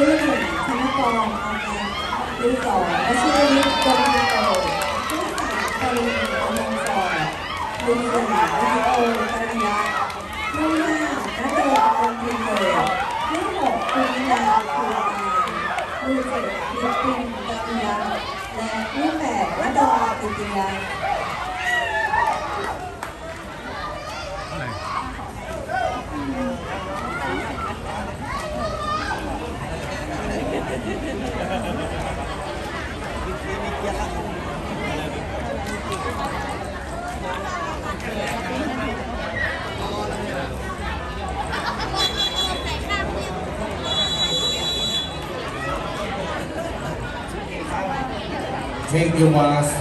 รุ่นหนึ่งธนกรอาการรุ่สองวชิรวิทย์กรมโตรุ่นสามปริญญาอมงกรรุ่นสี่วิโอปริญญารุ่ห้านักเรียนกรมพิมพ์เลยรุ่หกปริญญาภูลการรุ่เจ็ดศิลปินปริญญาและรุ่แปดวดอปิติยา Take your mask.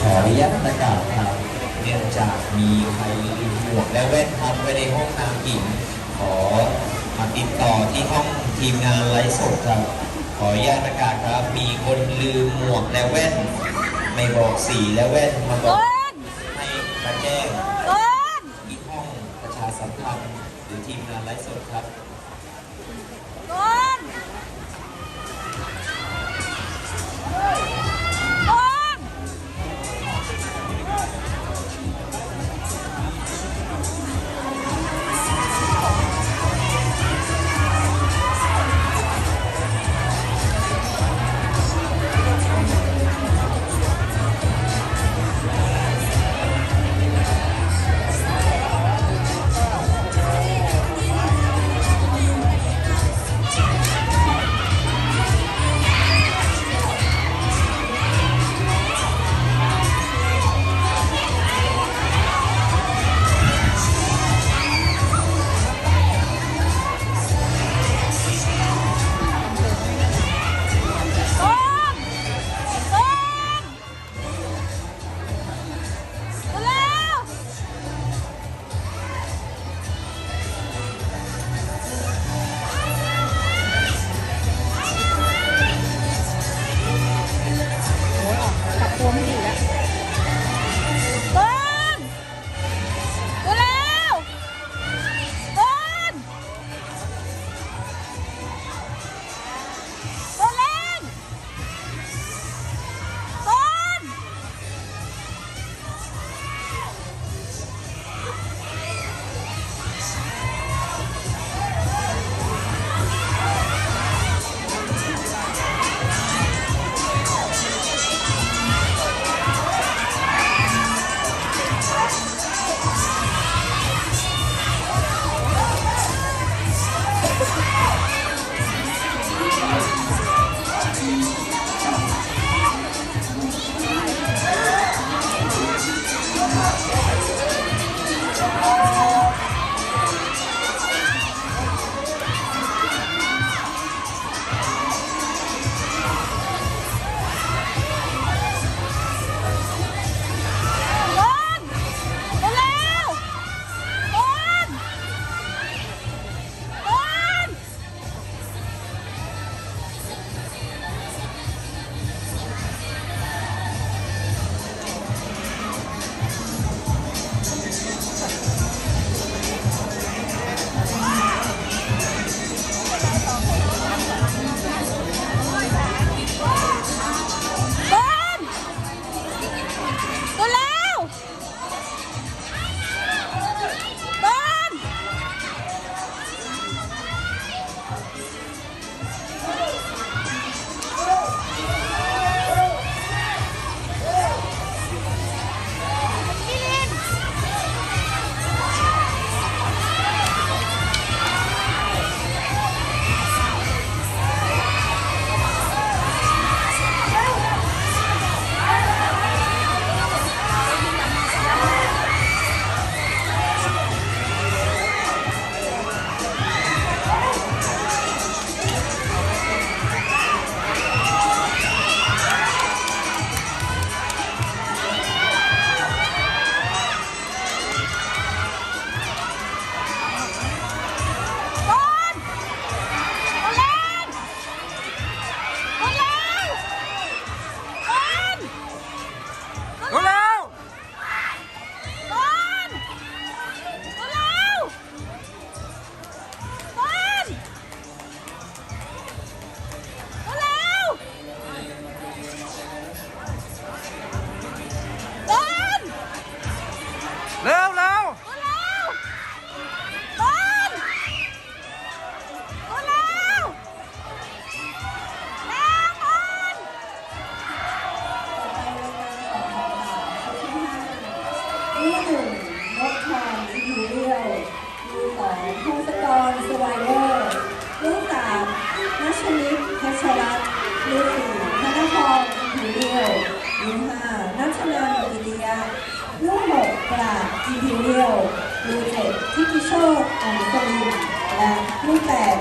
ขออนุญาตประกาศครับเนื่องจากมีใครลืมหมวกและแว่นพับไว้ในห้องน้ำหญิงขอ ติดต่อที่ห้องทีมงานไลฟ์สดครับ ขออนุญาตประกาศครับ มีคนลืมหมวกและแว่น ไม่บอกสีและแว่นมาบอกให้มาแจ้งที่ห้องประชาสัมพันธ์หรือทีมงานไลฟ์สดครับ ที่หนึ่งนกทานอิเรียลรูสองพงศกรสไวเดอร์รูสามนัชนิดพัชรัตน์รูสี่ธนพรอิเรียลรูห้านัชนันอิเดียรูหกปราอิเรียลรูเจ็ดทิติโชคอันสลินและรูแปด